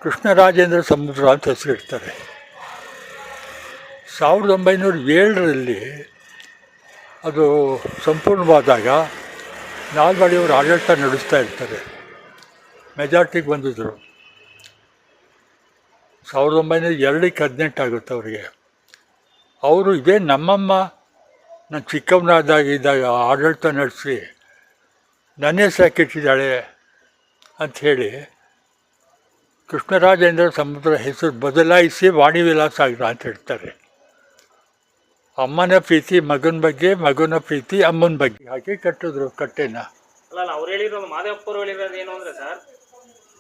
ಕೃಷ್ಣರಾಜೇಂದ್ರ ಸಮುದ್ರ ಅಂತ ಹೆಸರಿಡ್ತಾರೆ. ಸಾವಿರದ ಒಂಬೈನೂರ ಏಳರಲ್ಲಿ ಅದು ಸಂಪೂರ್ಣವಾದಾಗ ನಾಲ್ವಡಿಯವರು ಆಡಳಿತ ನಡೆಸ್ತಾ ಇರ್ತಾರೆ. ಮೆಜಾರಿಟಿಗೆ ಬಂದಿದ್ದರು ಸಾವಿರದ ಒಂಬೈನೂರ ಎರಡಕ್ಕೆ ಹದಿನೆಂಟು ಆಗುತ್ತೆ ಅವರಿಗೆ. ಅವರು ಇದೇ ನಮ್ಮಮ್ಮ ನಾನು ಚಿಕ್ಕವನಾದಾಗ ಇದ್ದಾಗ ಆಡಳಿತ ನಡೆಸಿ ನನ್ನೇ ಸಾಕಿಟ್ಟಿದ್ದಾಳೆ ಅಂಥೇಳಿ ಕೃಷ್ಣರಾಜೇಂದ್ರ ಸಮುದ್ರ ಹೆಸರು ಬದಲಾಯಿಸಿ ವಾಣಿ ವಿಲಾಸ ಆಗಿರ ಅಂತ ಹೇಳ್ತಾರೆ. ಅಮ್ಮನ ಪ್ರೀತಿ ಮಗನ ಬಗ್ಗೆ ಮಗನ ಪ್ರೀತಿ ಅಮ್ಮನ ಬಗ್ಗೆ ಹಾಕಿ ಕಟ್ಟಿದ್ರು ಕಟ್ಟೆನ. ಅಲ್ಲ ಅವ್ರು ಹೇಳಿರೋದು ಮಾದೇವಪ್ಪರು ಹೇಳಿರೋದು ಏನು ಅಂದ್ರೆ ಸರ್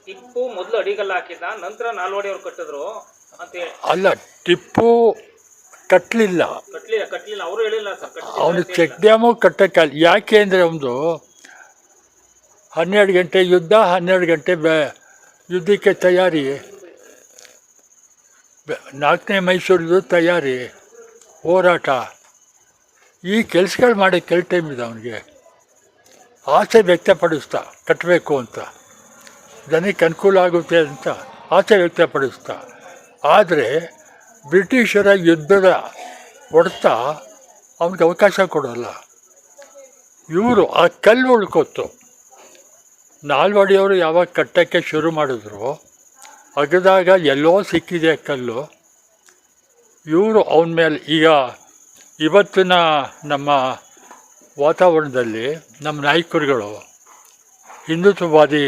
ಟಿಪ್ಪು ಮೊದಲು ಅಡಿಗಲ್ಲ ಹಾಕಿದ್ದ ನಂತರ ನಾಲ್ವಡಿ ಅವ್ರು ಕಟ್ಟಿದ್ರು ಅಂತ ಅಲ್ಲ ಟಿಪ್ಪು ಕಟ್ಟಲಿಲ್ಲ ಕಟ್ಲಿಲ್ಲ ಕಟ್ಟಲಿಲ್ಲ ಅವರು ಹೇಳಿಲ್ಲ ಸರ್ ಅವನು ಚೆಕ್ ಡ್ಯಾಮು ಕಟ್ಟಕ್ಕೆ ಯಾಕೆ ಅಂದರೆ ಒಂದು ಹನ್ನೆರಡು ಗಂಟೆ ಯುದ್ಧ, ಹನ್ನೆರಡು ಗಂಟೆ ಬೆ, ಯುದ್ಧಕ್ಕೆ ತಯಾರಿ. ನಾಲ್ಕನೇ ಮೈಸೂರಿದು ತಯಾರಿ, ಹೋರಾಟ. ಈ ಕೆಲಸಗಳು ಮಾಡೋ ಕೆಲ ಟೈಮ್ ಇದೆ ಅವನಿಗೆ. ಆಸೆ ವ್ಯಕ್ತಪಡಿಸ್ತಾ ಕಟ್ಟಬೇಕು ಅಂತ. ಜನಕ್ಕೆ ಅನುಕೂಲ ಆಗುತ್ತೆ ಅಂತ ಆಸೆ ವ್ಯಕ್ತಪಡಿಸ್ತಾ. ಆದರೆ, ಬ್ರಿಟಿಷರ ಯುದ್ಧದ ಹೊಡೆತ ಅವನಿಗೆ ಅವಕಾಶ ಕೊಡೋಲ್ಲ. ಇವರು ಆ ಕಲ್ಲು ಉಳ್ಕೊತ್ತು. ನಾಲ್ವಡಿಯವರು ಯಾವಾಗ ಕಟ್ಟಕ್ಕೆ ಶುರು ಮಾಡಿದ್ರು, ಅಗದಾಗ ಎಲ್ಲೋ ಸಿಕ್ಕಿದೆ ಕಲ್ಲು. ಇವರು ಅವನ ಮೇಲೆ ಈಗ ಇವತ್ತಿನ ನಮ್ಮ ವಾತಾವರಣದಲ್ಲಿ ನಮ್ಮ ನಾಯಕರುಗಳು, ಹಿಂದುತ್ವವಾದಿ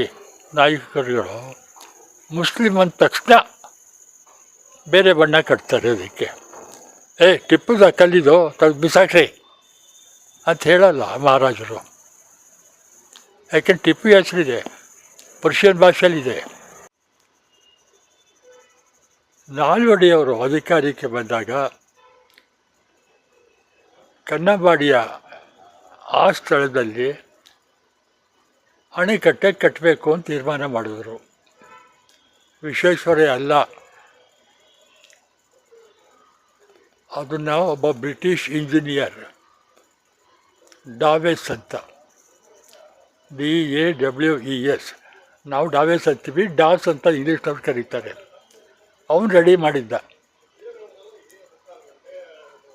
ನಾಯಕರುಗಳು ಮುಸ್ಲಿಮ್ ಅಂದ ತಕ್ಷಣ ಬೇರೆ ಬಣ್ಣ ಕಟ್ತಾರೆ ಅದಕ್ಕೆ ಏ, ಟಿಪ್ಪುದ ಕಲ್ಲಿದು, ತೆಗೆದು ಬಿಸಾಕ್ರಿ ಅಂತ ಹೇಳಲ್ಲ ಮಹಾರಾಜರು. ಯಾಕೆಂದ್ರೆ ಟಿಪ್ಪು ಹೆಸರಿದೆ ಪರ್ಷಿಯನ್ ಭಾಷೆಯಲ್ಲಿದೆ. ನಾಲ್ವಡಿಯವರು ಅಧಿಕಾರಕ್ಕೆ ಬಂದಾಗ ಕನ್ನಂಬಾಡಿಯ ಆ ಸ್ಥಳದಲ್ಲಿ ಅಣೆಕಟ್ಟೆ ಕಟ್ಟಬೇಕು ಅಂತ ತೀರ್ಮಾನ ಮಾಡಿದರು. ವಿಶ್ವೇಶ್ವರಯ್ಯ ಅಲ್ಲ. ಅದನ್ನು ಒಬ್ಬ ಬ್ರಿಟಿಷ್ ಇಂಜಿನಿಯರ್ ಡಾವೆಸ್ ಅಂತ D A W E S ನಾವು ಡಾವೆಸ್ ಅಂತೀವಿ ಡಾಸ್ ಅಂತ ಇಂಗ್ಲೀಷ್ನವ್ರು ಕರೀತಾರೆ. ಅವನು ರೆಡಿ ಮಾಡಿದ್ದ.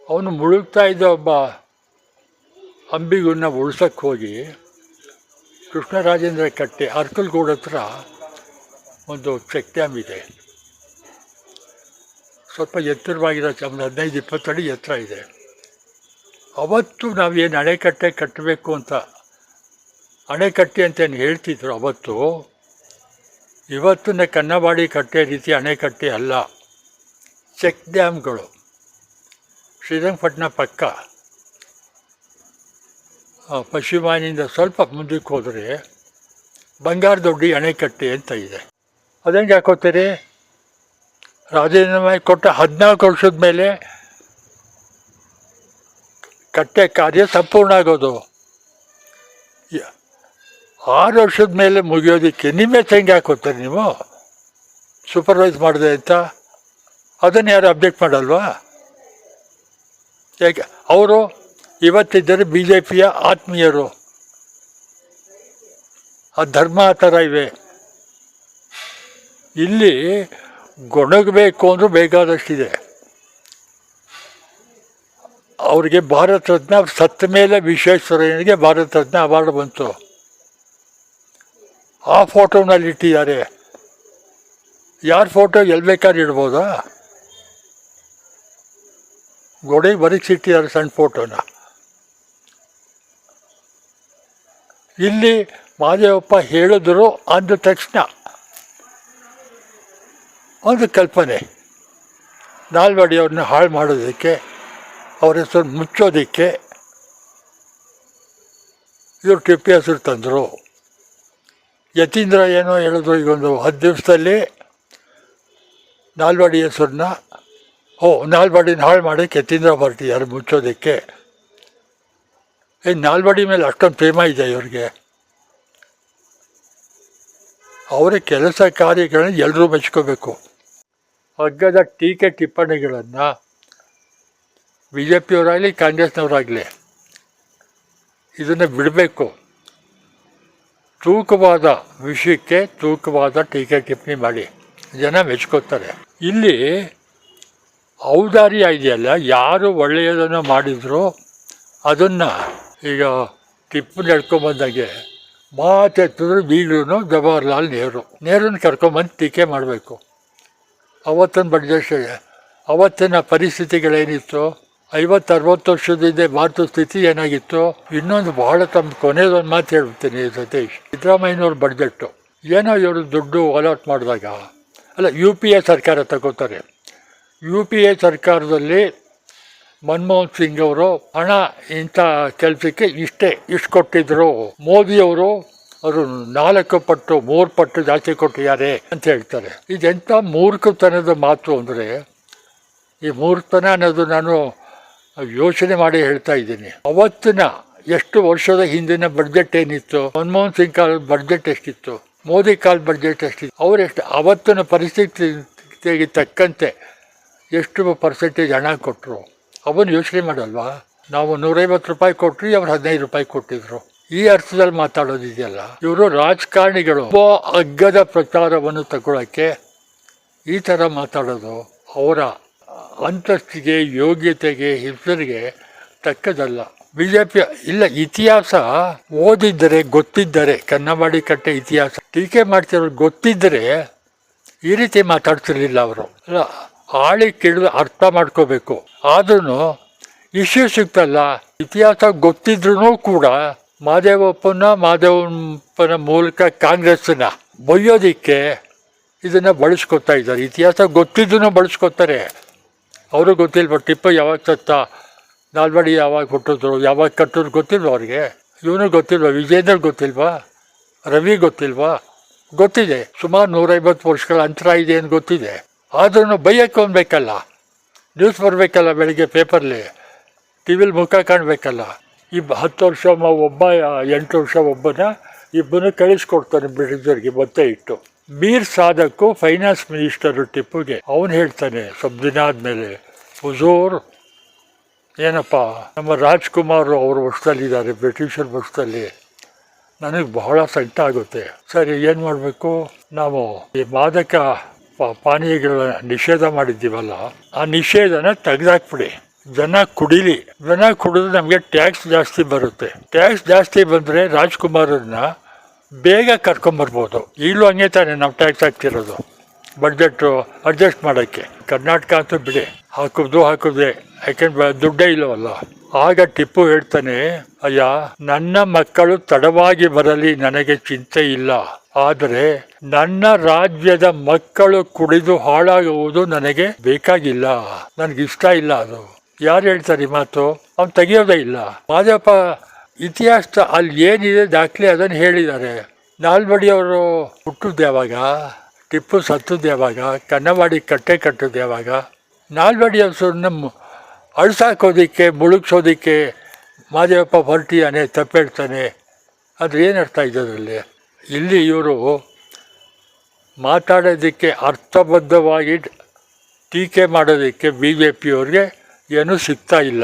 ಅವನು ಮುಳುಗ್ತಾ ಇದ್ದ ಒಬ್ಬ ಅಂಬಿಗನ್ನ ಉಳ್ಸಕ್ಕೆ ಹೋಗಿ ಕೃಷ್ಣರಾಜೇಂದ್ರ ಕಟ್ಟೆ ಅರ್ಕಲ್ಗೋಡ ಹತ್ರ ಒಂದು ಚೆಕ್ ಡ್ಯಾಮ್ ಇದೆ. ಸ್ವಲ್ಪ ಎತ್ತರವಾಗಿರೋ ಒಂದು ಹದಿನೈದು, ಇಪ್ಪತ್ತು ಅಡಿ ಎತ್ತರ ಇದೆ. ಅವತ್ತು ನಾವು ಏನು ಅಣೆಕಟ್ಟೆ ಕಟ್ಟಬೇಕು ಅಂತ ಅಣೆಕಟ್ಟೆ ಅಂತ ಏನು ಹೇಳ್ತಿದ್ರು ಅವತ್ತು. ಇವತ್ತಿನ ಕನ್ನವಾಡಿ ಕಟ್ಟೆ ರೀತಿ ಅಣೆಕಟ್ಟೆ ಅಲ್ಲ. ಚೆಕ್ ಡ್ಯಾಮ್ಗಳು. ಶ್ರೀರಂಗಪಟ್ಟಣ ಪಕ್ಕ. ಆ, ಪಶ್ಚಿಮಾನಿಂದ ಸ್ವಲ್ಪ ಮುಂದಕ್ಕೆ ಹೋದರೆ ಬಂಗಾರದೊಡ್ಡಿ ಅಣೆಕಟ್ಟೆ ಅಂತ ಇದೆ. ಅದಂಗೆ ಹಾಕೋತೀರಿ ರಾಜೀನಾಮೆ ಕೊಟ್ಟ ಹದಿನಾಲ್ಕು ವರ್ಷದ ಮೇಲೆ ಕಟ್ಟೆ ಕಾರ್ಯ ಸಂಪೂರ್ಣ ಆಗೋದು. ಆರು ವರ್ಷದ ಮೇಲೆ ಮುಗಿಯೋದಕ್ಕೆ ನಿಮ್ಮೆ ತೆಂಗೆ ಹಾಕೋತಾರೆ ನೀವು? ಸೂಪರ್ವೈಸ್ ಮಾಡಿದೆ ಅಂತ? ಅದನ್ನು ಯಾರು ಅಪ್ಡೇಟ್ ಮಾಡಲ್ವಾ? ಯಾಕೆ? ಅವರು ಇವತ್ತಿದ್ದರೆ ಬಿ ಜೆ ಪಿಯ ಆತ್ಮೀಯರು. ಆ ಧರ್ಮ ಆ ಥರ ಇವೆ. ಇಲ್ಲಿ ಗೊಣಗಬೇಕು ಅಂದರೂ ಬೇಕಾದಷ್ಟಿದೆ. ಅವರಿಗೆ ಭಾರತ ರತ್ನ ಸತ್ತ ಮೇಲೆ ವಿಶ್ವೇಶ್ವರಯ್ಯನಿಗೆ ಭಾರತ ರತ್ನ ಅವಾರ್ಡ್ ಬಂತು. ಆ ಫೋಟೋನಲ್ಲಿ ಇಟ್ಟಿದ್ದಾರೆ. ಯಾರ ಫೋಟೋ ಎಲ್ಲಿ ಬೇಕಾದ್ರೆ ಇಡ್ಬೋದಾ? ಗೋಡೆ ಬರೀಕ್ಸಿಟ್ಟಿದ್ದಾರೆ ಸಣ್ಣ ಫೋಟೋನ. ಇಲ್ಲಿ ಮಾದೇವಪ್ಪ ಹೇಳಿದ್ರು ಅಂದ ತಕ್ಷಣ. ಒಂದು ಕಲ್ಪನೆ. ನಾಲ್ವಡಿಯವ್ರನ್ನ ಹಾಳು ಮಾಡೋದಕ್ಕೆ, ಅವ್ರ ಹೆಸರು ಮುಚ್ಚೋದಕ್ಕೆ ಇವರು ಟಿಪ್ಪಿ ಹೆಸರು ತಂದರು. ಯತೀಂದ್ರ ಏನೋ ಹೇಳಿದ್ರು ಈಗ ಒಂದು ಹತ್ತು ದಿವಸದಲ್ಲಿ ನಾಲ್ವಾಡಿ ಹೆಸರನ್ನ, ಓ, ನಾಲ್ವಾಡಿನ ಹಾಳು ಮಾಡೋಕ್ಕೆ ಯತೀಂದ್ರ ಬರ್ತಿದ್ದಾರೆ ಮುಚ್ಚೋದಕ್ಕೆ? ಏ, ನಾಲ್ವಾಡಿ ಮೇಲೆ ಅಷ್ಟೊಂದು ಪ್ರೇಮ ಇದೆ ಇವ್ರಿಗೆ. ಅವರ ಕೆಲಸ ಕಾರ್ಯಗಳನ್ನ ಎಲ್ಲರೂ ಮೆಚ್ಕೋಬೇಕು. ಹಗ್ಗದ ಟೀಕೆ ಟಿಪ್ಪಣಿಗಳನ್ನು ಬಿ ಜೆ ಪಿಯವರಾಗಲಿ ಕಾಂಗ್ರೆಸ್ನವರಾಗಲಿ, ಇದನ್ನು ಬಿಡಬೇಕು. ತೂಕವಾದ ವಿಷಯಕ್ಕೆ ತೂಕವಾದ ಟೀಕೆ ಟಿಪ್ಪಣಿ ಮಾಡಿ. ಜನ ಮೆಚ್ಕೋತಾರೆ. ಇಲ್ಲಿ ಔದಾರ್ಯ ಇದೆಯಲ್ಲ, ಯಾರು ಒಳ್ಳೆಯದನ್ನು ಮಾಡಿದ್ರು ಅದನ್ನು ಈಗ ಟಿಪ್ಪು ನಡ್ಕೊಂಬಂದಾಗೆ ಮಾತೆತ್ತಿದ್ರು ಈಗಲೂ ಜವಾಹರ್ಲಾಲ್ ನೆಹರು. ನೆಹರುನ ಕರ್ಕೊಂಬಂದು ಟೀಕೆ ಮಾಡಬೇಕು. ಅವತ್ತನ್ನು ಬಡ್ಜೆಟ್ ಅವತ್ತಿನ ಪರಿಸ್ಥಿತಿಗಳೇನಿತ್ತು ಐವತ್ತು ಅರವತ್ತು ವರ್ಷದಿಂದ ಮಾತು ಸ್ಥಿತಿ ಏನಾಗಿತ್ತು, ಇನ್ನೊಂದು ಬಹಳ ತಮ್ಮ ಕೊನೆಯದೊಂದು ಮಾತು ಹೇಳ್ತೀನಿ ಸತೀಶ್. ಸಿದ್ದರಾಮಯ್ಯನವ್ರು ಬಡ್ಜೆಟ್ಟು ಏನೋ ಇವರು ದುಡ್ಡು ಅಲಾಟ್ ಮಾಡಿದಾಗ, ಅಲ್ಲ, ಯು ಪಿ ಎ ಸರ್ಕಾರ ತಗೋತಾರೆ. ಯು ಪಿ ಎ ಸರ್ಕಾರದಲ್ಲಿ ಮನಮೋಹನ್ ಸಿಂಗ್ ಅವರು ಹಣ ಇಂಥ ಕೆಲಸಕ್ಕೆ ಇಷ್ಟೇ, ಇಷ್ಟು ಕೊಟ್ಟಿದ್ದರು ಮೋದಿಯವರು ಅವರು ನಾಲ್ಕು ಪಟ್ಟು, ಮೂರು ಪಟ್ಟು ಜಾಸ್ತಿ ಕೊಟ್ಟಿದ್ದಾರೆ ಅಂತ ಹೇಳ್ತಾರೆ. ಇದೆಂಥ ಮೂರ್ಖತನದ ಮಾತು ಅಂದರೆ, ಈ ಮೂರ್ತನ ಅನ್ನೋದು ನಾನು ಯೋಚನೆ ಮಾಡಿ ಹೇಳ್ತಾ ಇದ್ದೀನಿ. ಅವತ್ತಿನ ಎಷ್ಟು ವರ್ಷದ ಹಿಂದಿನ ಬಡ್ಜೆಟ್ ಏನಿತ್ತು? ಮನಮೋಹನ್ ಸಿಂಗ್ ಕಾಲದ ಬಡ್ಜೆಟ್ ಎಷ್ಟಿತ್ತು? ಮೋದಿ ಕಾಲ್ ಬಡ್ಜೆಟ್ ಎಷ್ಟಿತ್ತು? ಅವರೆಷ್ಟು ಅವತ್ತಿನ ಪರಿಸ್ಥಿತಿಗೆ ತಕ್ಕಂತೆ ಎಷ್ಟು ಪರ್ಸೆಂಟೇಜ್ ಹಣ ಕೊಟ್ಟರು ಅವನು ಯೋಚನೆ ಮಾಡಲ್ವಾ? ನಾವು ನೂರೈವತ್ತು ರೂಪಾಯಿ ಕೊಟ್ಟರು ಅವ್ರು ಹದಿನೈದು ರೂಪಾಯಿ ಕೊಟ್ಟಿದ್ರು. ಈ ಅರ್ಥದಲ್ಲಿ ಮಾತಾಡೋದಿದೆಯಲ್ಲ? ಇವರು ರಾಜಕಾರಣಿಗಳು. ಅಗ್ಗದ ಪ್ರಚಾರವನ್ನು ತಗೊಳ್ಳೋಕ್ಕೆ ಈ ಥರ ಮಾತಾಡೋದು ಅವರ ಅಂತಸ್ತಿಗೆ, ಯೋಗ್ಯತೆಗೆ ಹೆಸರಿಗೆ ತಕ್ಕದಲ್ಲ ಬಿ ಜೆ ಪಿ ಇಲ್ಲ, ಇತಿಹಾಸ ಓದಿದ್ದರೆ, ಗೊತ್ತಿದ್ದರೆ ಕನ್ನಂಬಾಡಿ ಕಟ್ಟೆ ಇತಿಹಾಸ. ಟೀಕೆ ಮಾಡ್ತಿರೋ ಗೊತ್ತಿದ್ದರೆ, ಈ ರೀತಿ ಮಾತಾಡ್ತಿರ್ಲಿಲ್ಲ ಅವರು. ಅಲ್ಲ, ಆಳಿ ಕೇಳಿದು ಅರ್ಥ ಮಾಡ್ಕೋಬೇಕು. ಆದ್ರೂ ಇಶ್ಯೂ ಸಿಗ್ತಲ್ಲ. ಇತಿಹಾಸ ಗೊತ್ತಿದ್ರೂ ಕೂಡ ಮಾದೇವಪ್ಪನ ಮಾದೇವಪ್ಪನ ಮೂಲಕ ಕಾಂಗ್ರೆಸ್ಸನ್ನ ಬೊಯ್ಯೋದಿಕ್ಕೆ ಇದನ್ನು ಬಳಸ್ಕೊತಾ ಇದ್ದಾರೆ. ಇತಿಹಾಸ ಗೊತ್ತಿದ್ರೂ ಬಳಸ್ಕೊತಾರೆ. ಅವರು ಗೊತ್ತಿಲ್ವ ಟಿಪ್ಪ ಯಾವಾಗ ಸತ್ತ, ನಾಲ್ವಡಿ ಯಾವಾಗ ಹುಟ್ಟಿದ್ರು, ಯಾವಾಗ ಕಟ್ಟಿದ್ರು ಗೊತ್ತಿಲ್ವ ಅವ್ರಿಗೆ? ಇವನು ಗೊತ್ತಿಲ್ವ, ವಿಜೇಂದ್ರ ಗೊತ್ತಿಲ್ವಾ, ರವಿ ಗೊತ್ತಿಲ್ವಾ? ಗೊತ್ತಿದೆ, ಸುಮಾರು ನೂರೈವತ್ತು ವರ್ಷಗಳ ಅಂತರ ಇದೆ ಅಂತ ಗೊತ್ತಿದೆ. ಆದ್ರೂ ಬೈಯಕ್ಕೆ ಬೇಕಲ್ಲ ನ್ಯೂಸ್ ಬರಬೇಕಲ್ಲ ಬೆಳಿಗ್ಗೆ ಪೇಪರ್ಲಿ ಟಿ ವಿಲಿ ಮುಖ ಕಾಣಬೇಕಲ್ಲ. ಈ ಹತ್ತು ವರ್ಷ ಒಬ್ಬ, ಎಂಟು ವರ್ಷ ಒಬ್ಬನ, ಇಬ್ಬನ ಕಳಿಸ್ಕೊಡ್ತಾನೆ ಬ್ರಿಟಿಷರಿಗೆ ಮತ್ತೆ ಇಟ್ಟು. ಮೀರ್ ಸಾದಕ್ಕು ಫೈನಾನ್ಸ್ ಮಿನಿಸ್ಟರು ಟಿಪ್ಪುಗೆ. ಅವನು ಹೇಳ್ತಾನೆ, ಸ್ವಲ್ಪ ದಿನ ಆದಮೇಲೆ, ಹುಜೂರ್, ಏನಪ್ಪ, ನಮ್ಮ ರಾಜ್ಕುಮಾರ್ ಅವ್ರ ವರ್ಷದಲ್ಲಿದ್ದಾರೆ ಬ್ರಿಟಿಷರ ವರ್ಷದಲ್ಲಿ ನನಗೆ ಬಹಳ ಸಂಕಟ ಆಗುತ್ತೆ. ಸರಿ, ಏನು ಮಾಡಬೇಕು? ನಾವು ಈ ಮಾದಕ ಪಾನೀಯಗಳ ನಿಷೇಧ ಮಾಡಿದ್ದೀವಲ್ಲ, ಆ ನಿಷೇಧನ ತೆಗೆದಾಕ್ಬಿಡಿ. ಜನ ಕುಡೀಲಿ. ಜನ ಕುಡಿದ್ರೆ ನಮಗೆ ಟ್ಯಾಕ್ಸ್ ಜಾಸ್ತಿ ಬರುತ್ತೆ. ಟ್ಯಾಕ್ಸ್ ಜಾಸ್ತಿ ಬಂದರೆ ರಾಜ್ಕುಮಾರನ್ನ ಬೇಗ ಕರ್ಕೊಂಬರ್ಬೋದು ಈಗಲೂ ಹಂಗೆ ತಾನೆ ನಮ್ಮ ಟ್ಯಾಕ್ಸ್ ಹಾಕ್ತಿರೋದು ಬಡ್ಜೆಟ್ಟು ಅಡ್ಜಸ್ಟ್ ಮಾಡೋಕ್ಕೆ. ಕರ್ನಾಟಕ ಅಂತೂ ಬಿಡಿ. ಹಾಕೋದು, ಹಾಕೋದೆ. ಯಾಕೆಂದ್ರೆ ದುಡ್ಡೇ ಇಲ್ಲವಲ್ಲ. ಆಗ ಟಿಪ್ಪು ಹೇಳ್ತಾನೆ, ಅಯ್ಯ, ನನ್ನ ಮಕ್ಕಳು ತಡವಾಗಿ ಬರಲಿ, ನನಗೆ ಚಿಂತೆ ಇಲ್ಲ. ಆದರೆ ನನ್ನ ರಾಜ್ಯದ ಮಕ್ಕಳು ಕುಡಿದು ಹಾಳಾಗುವುದು ನನಗೆ ಬೇಕಾಗಿಲ್ಲ. ನನಗಿಷ್ಟ ಇಲ್ಲ ಅದು. ಯಾರು ಹೇಳ್ತಾರೆ ಮಾತು? ಅವ್ನು ತೆಗಿಯೋದೇ ಇಲ್ಲ. ಮಾದಪ್ಪ ಇತಿಹಾಸ ಅಲ್ಲಿ ಏನಿದೆ ದಾಖಲೆ ಅದನ್ನು ಹೇಳಿದ್ದಾರೆ. ನಾಲ್ಬಡಿಯವರು ಹುಟ್ಟಿದ್ದು ಯಾವಾಗ? ಟಿಪ್ಪು ಸತ್ತದ್ದು ಯಾವಾಗ? ಕನ್ನವಾಡಿ ಕಟ್ಟೆ ಕಟ್ಟದ್ದು ಯಾವಾಗ? ನಾಲ್ವಡಿ ಹೆಸರನ್ನ ಅಳ್ಸಾಕೋದಕ್ಕೆ, ಮುಳುಗ್ಸೋದಕ್ಕೆ ಮಾದೇವಪ್ಪ ಹೊರಟಿಯಾನೆ ತಪ್ಪೇಳ್ತಾನೆ. ಅದು ಏನು ಅರ್ಥ ಇದೆ ಅದರಲ್ಲಿ? ಇಲ್ಲಿ ಇವರು ಮಾತಾಡೋದಕ್ಕೆ ಅರ್ಥಬದ್ಧವಾಗಿ ಟೀಕೆ ಮಾಡೋದಕ್ಕೆ ಬಿ ಜೆ ಪಿಯವ್ರಿಗೆ ಏನೂ ಸಿಗ್ತಾ ಇಲ್ಲ.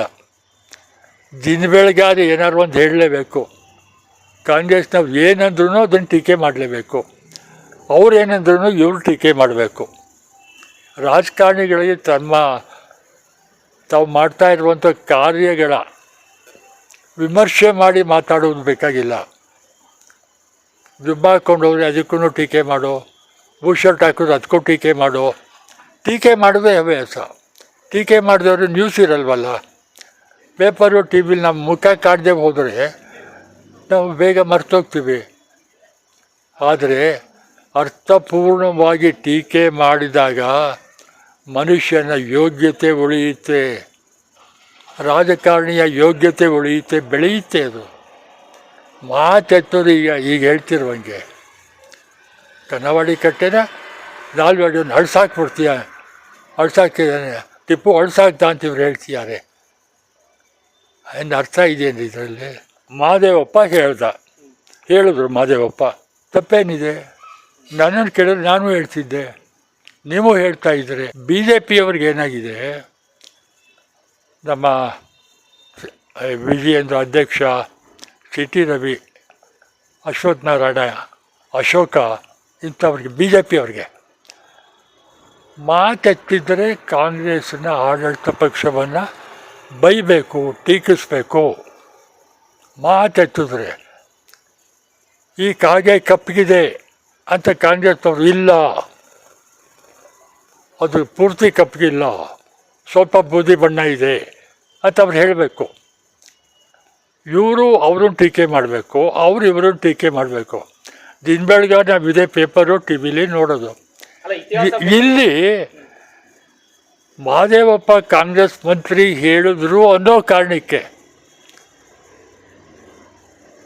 ದಿನ ಬೆಳಗಾದ್ರೆ ಏನಾದ್ರು ಒಂದು ಹೇಳಲೇಬೇಕು. ಕಾಂಗ್ರೆಸ್ನವ್ರು ಏನಂದ್ರೂ ಅದನ್ನು ಟೀಕೆ ಮಾಡಲೇಬೇಕು. ಅವ್ರು ಏನಂದ್ರೂ ಇವ್ರು ಟೀಕೆ ಮಾಡಬೇಕು. ರಾಜಕಾರಣಿಗಳಿಗೆ ತಮ್ಮ, ತಾವು ಮಾಡ್ತಾ ಇರುವಂಥ ಕಾರ್ಯಗಳ ವಿಮರ್ಶೆ ಮಾಡಿ ಮಾತಾಡೋದು ಬೇಕಾಗಿಲ್ಲ. ದುಬ್ಬ ಹಾಕ್ಕೊಂಡವ್ರೆ ಅದಕ್ಕೂ ಟೀಕೆ ಮಾಡು ಬೂಶರ್ಟ್ ಹಾಕಿದ್ರೆ ಅದಕ್ಕೂ ಟೀಕೆ ಮಾಡು. ಟೀಕೆ ಮಾಡೋದೇ ಹವ್ಯಾಸ. ಟೀಕೆ ಮಾಡಿದವರು ನ್ಯೂಸ್ ಇರಲ್ವಲ್ಲ. ಪೇಪರು ಟಿ ವಿಲಿ ನಮ್ಮ ಮುಖ ಕಾಡದೆ ಹೋದರೆ ನಾವು ಬೇಗ ಮರ್ತೋಗ್ತೀವಿ. ಆದರೆ ಅರ್ಥಪೂರ್ಣವಾಗಿ ಟೀಕೆ ಮಾಡಿದಾಗ ಮನುಷ್ಯನ ಯೋಗ್ಯತೆ ಉಳಿಯುತ್ತೆ. ರಾಜಕಾರಣಿಯ ಯೋಗ್ಯತೆ ಉಳಿಯುತ್ತೆ, ಬೆಳೆಯುತ್ತೆ ಅದು. ಮಾತೆತ್ತೋದು ಈಗ ಈಗ ಹೇಳ್ತಿರುವಂಗೆ. ಕನ್ನವಾಡಿ ಕಟ್ಟೆನ ನಾಲ್ವಡಿಯನ್ನು ಅಳ್ಸಾಕ್ಬಿಡ್ತೀಯ ಅಳ್ಸಾಕಿದ್ದಾನೆ ಟಿಪ್ಪು ಅಳ್ಸಾಕ್ತಾ ಅಂತ ಇವ್ರು ಹೇಳ್ತಿದ್ದಾರೆ. ಏನು ಅರ್ಥ ಇದೆಯೇನು ಇದರಲ್ಲಿ. ಮಾದೇವಪ್ಪ ಹೇಳ್ದ. ಹೇಳಿದ್ರು ಮಾದೇವಪ್ಪ, ತಪ್ಪೇನಿದೆ? ನನ್ನನ್ನು ಕೇಳಿದ್ರೆ ನಾನು ಹೇಳ್ತಿದ್ದೆ. ನೀವು ಹೇಳ್ತಾ ಇದ್ದರೆ ಬಿ ಜೆ ಪಿಯವ್ರಿಗೆ ಏನಾಗಿದೆ? ನಮ್ಮ ವಿಜಯೇಂದ್ರ ಅಧ್ಯಕ್ಷ ಸಿ ಟಿ ರವಿ, ಅಶ್ವಥ್ ನಾರಾಯಣ, ಅಶೋಕ, ಇಂಥವ್ರಿಗೆ ಬಿ ಜೆ ಪಿಯವ್ರಿಗೆ ಮಾತೆತ್ತಿದ್ದರೆ ಕಾಂಗ್ರೆಸ್ನ ಆಡಳಿತ ಪಕ್ಷವನ್ನು ಬೈಬೇಕು ಟೀಕಿಸ್ಬೇಕು. ಮಾತೆತ್ತಿದ್ರೆ ಈ ಕಾಗೆ ಕಪ್ಪಗಿದೆ ಅಂತ ಕಾಂಗ್ರೆಸ್ನವ್ರು ಇಲ್ಲ. ಅದು ಪೂರ್ತಿ ಕಪ್ಪಗಿಲ್ಲ. ಸ್ವಲ್ಪ ಬೂದಿ ಬಣ್ಣ ಇದೆ ಅಂತ ಅವ್ರು ಹೇಳಬೇಕು. ಇವರು ಅವ್ರನ್ನ ಟೀಕೆ ಮಾಡಬೇಕು ಅವರು ಇವ್ರನ್ನ ಟೀಕೆ ಮಾಡಬೇಕು. ದಿನ ಬೆಳಗ್ಗೆ ನಾವು ಇದೇ ಪೇಪರು ಟಿ ವಿಲಿ ನೋಡೋದು ಇಲ್ಲಿ ಮಹಾದೇವಪ್ಪ ಕಾಂಗ್ರೆಸ್ ಮಂತ್ರಿ ಹೇಳಿದ್ರು ಅನ್ನೋ ಕಾರಣಕ್ಕೆ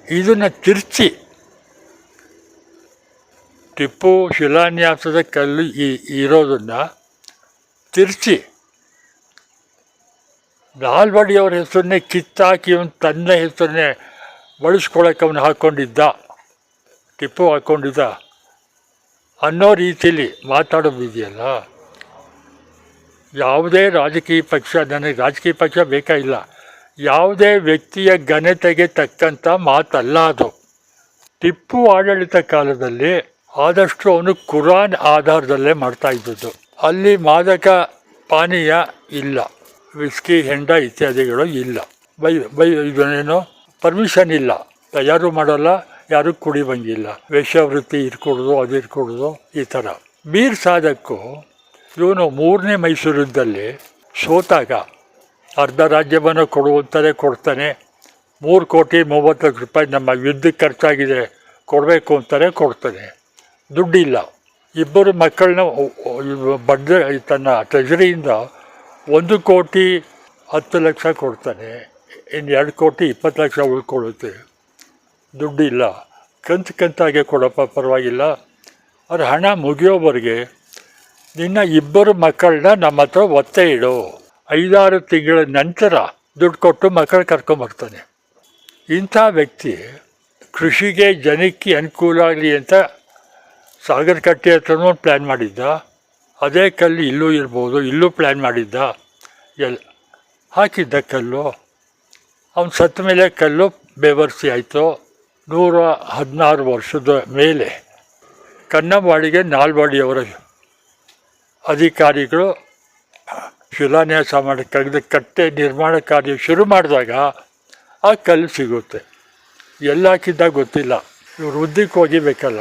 ಇದನ್ನು ತಿರ್ಚಿ ಟಿಪ್ಪು ಶಿಲಾನ್ಯಾಸದ ಕಲ್ಲು ಈ- ಇರೋದನ್ನು ತಿರ್ಚಿ ನಾಲ್ವಡಿಯವ್ರ ಹೆಸರನ್ನೇ ಕಿತ್ತಾಕಿ ಅವನು ತನ್ನ ಹೆಸರನ್ನೇ ಬಳಸ್ಕೊಳಕ್ಕೆ ಅವನು ಹಾಕ್ಕೊಂಡಿದ್ದ ಟಿಪ್ಪು ಹಾಕ್ಕೊಂಡಿದ್ದ ಅನ್ನೋ ರೀತಿಯಲ್ಲಿ ಮಾತಾಡೋದಿದೆಯಲ್ಲ? ಯಾವುದೇ ರಾಜಕೀಯ ಪಕ್ಷ, ನನಗೆ ರಾಜಕೀಯ ಪಕ್ಷ ಬೇಕಾಗಿಲ್ಲ ಯಾವುದೇ ವ್ಯಕ್ತಿಯ ಘನತೆಗೆ ತಕ್ಕಂಥ ಮಾತಲ್ಲ ಅದು. ಟಿಪ್ಪು ಆಡಳಿತ ಕಾಲದಲ್ಲಿ ಆದಷ್ಟು ಅವನು ಕುರಾನ್ ಆಧಾರದಲ್ಲೇ ಮಾಡ್ತಾ ಇದ್ದದ್ದು. ಅಲ್ಲಿ ಮಾದಕ ಪಾನೀಯ ಇಲ್ಲ. ವಿಸ್ಕಿ, ಹೆಂಡ ಇತ್ಯಾದಿಗಳು ಇಲ್ಲ. ಬೈ ಬೈ, ಇದನ್ನೇನು? ಪರ್ಮಿಷನ್ ಇಲ್ಲ. ಯಾರೂ ಮಾಡಲ್ಲ, ಯಾರೂ ಕುಡಿಬಂಗಿಲ್ಲ ವೇಷವೃತ್ತಿ ಇಟ್ಕೊಡೋದು ಅದು ಇರ್ಕೊಡೋದು, ಈ ಥರ. ಮೀರ್ ಸಾಧಕ್ಕು ಇವನು ಮೂರನೇ ಮೈಸೂರದಲ್ಲಿ ಸೋತಾಗ. ಅರ್ಧ ರಾಜ್ಯವನ್ನು ಕೊಡುವಂತಲೇ ಕೊಡ್ತಾನೆ. ಮೂರು ಕೋಟಿ ಮೂವತ್ತು ಲಕ್ಷ ರೂಪಾಯಿ ನಮ್ಮ ಯುದ್ಧಕ್ಕೆ ಖರ್ಚಾಗಿದೆ. ಕೊಡಬೇಕು ಅಂತಲೇ ಕೊಡ್ತಾನೆ. ದುಡ್ಡಿಲ್ಲ. ಇಬ್ಬರು ಮಕ್ಕಳನ್ನ ಬಡ್ಡ ತನ್ನ ಟ್ರೆಜರಿಯಿಂದ ಒಂದು ಕೋಟಿ ಹತ್ತು ಲಕ್ಷ ಕೊಡ್ತಾನೆ. ಇನ್ನು ಎರಡು ಕೋಟಿ ಇಪ್ಪತ್ತು ಲಕ್ಷ ಉಳ್ಕೊಳ್ಳುತ್ತೆ. ದುಡ್ಡಿಲ್ಲ. ಕಂತು ಕಂತಾಗೆ ಕೊಡಪ್ಪ, ಪರವಾಗಿಲ್ಲ. ಅವ್ರ ಹಣ ಮುಗಿಯೋವರೆಗೆ ನಿನ್ನ ಇಬ್ಬರು ಮಕ್ಕಳನ್ನ ನಮ್ಮ ಹತ್ರ ಒತ್ತೆ ಇಡು. ಐದಾರು ತಿಂಗಳ ನಂತರ ದುಡ್ಡು ಕೊಟ್ಟು ಮಕ್ಕಳು ಕರ್ಕೊಂಬರ್ತಾನೆ ಇಂಥ ವ್ಯಕ್ತಿ ಕೃಷಿಗೆ ಜನಕ್ಕೆ ಅನುಕೂಲ ಆಗಲಿ ಅಂತ ಸಾಗರ ಕಟ್ಟೆ ಹತ್ರನೂ ಒಂದು ಪ್ಲ್ಯಾನ್ ಮಾಡಿದ್ದ. ಅದೇ ಕಲ್ಲು ಇಲ್ಲೂ ಇರ್ಬೋದು, ಇಲ್ಲೂ ಪ್ಲ್ಯಾನ್ ಮಾಡಿದ್ದ. ಎಲ್, ಹಾಕಿದ್ದ ಕಲ್ಲು. ಅವನು ಸತ್ತ ಮೇಲೆ ಕಲ್ಲು ಬೇವರ್ಸಿ ಆಯಿತು. ನೂರ ಹದಿನಾರು ವರ್ಷದ ಮೇಲೆ ಕನ್ನಂಬಾಡಿಗೆ ನಾಲ್ವಾಡಿಯವರ ಅಧಿಕಾರಿಗಳು ಶಿಲಾನ್ಯಾಸ ಮಾಡಿ ಕಗ್ದ ಕಟ್ಟೆ ನಿರ್ಮಾಣ ಕಾರ್ಯ ಶುರು ಮಾಡಿದಾಗ ಆ ಕಲ್ಲು ಸಿಗುತ್ತೆ. ಎಲ್ಲ ಹಾಕಿದ್ದಾಗ ಗೊತ್ತಿಲ್ಲ. ಇವ್ರು ಉದ್ದಕ್ಕೆ ಹೋಗಿಬೇಕಲ್ಲ.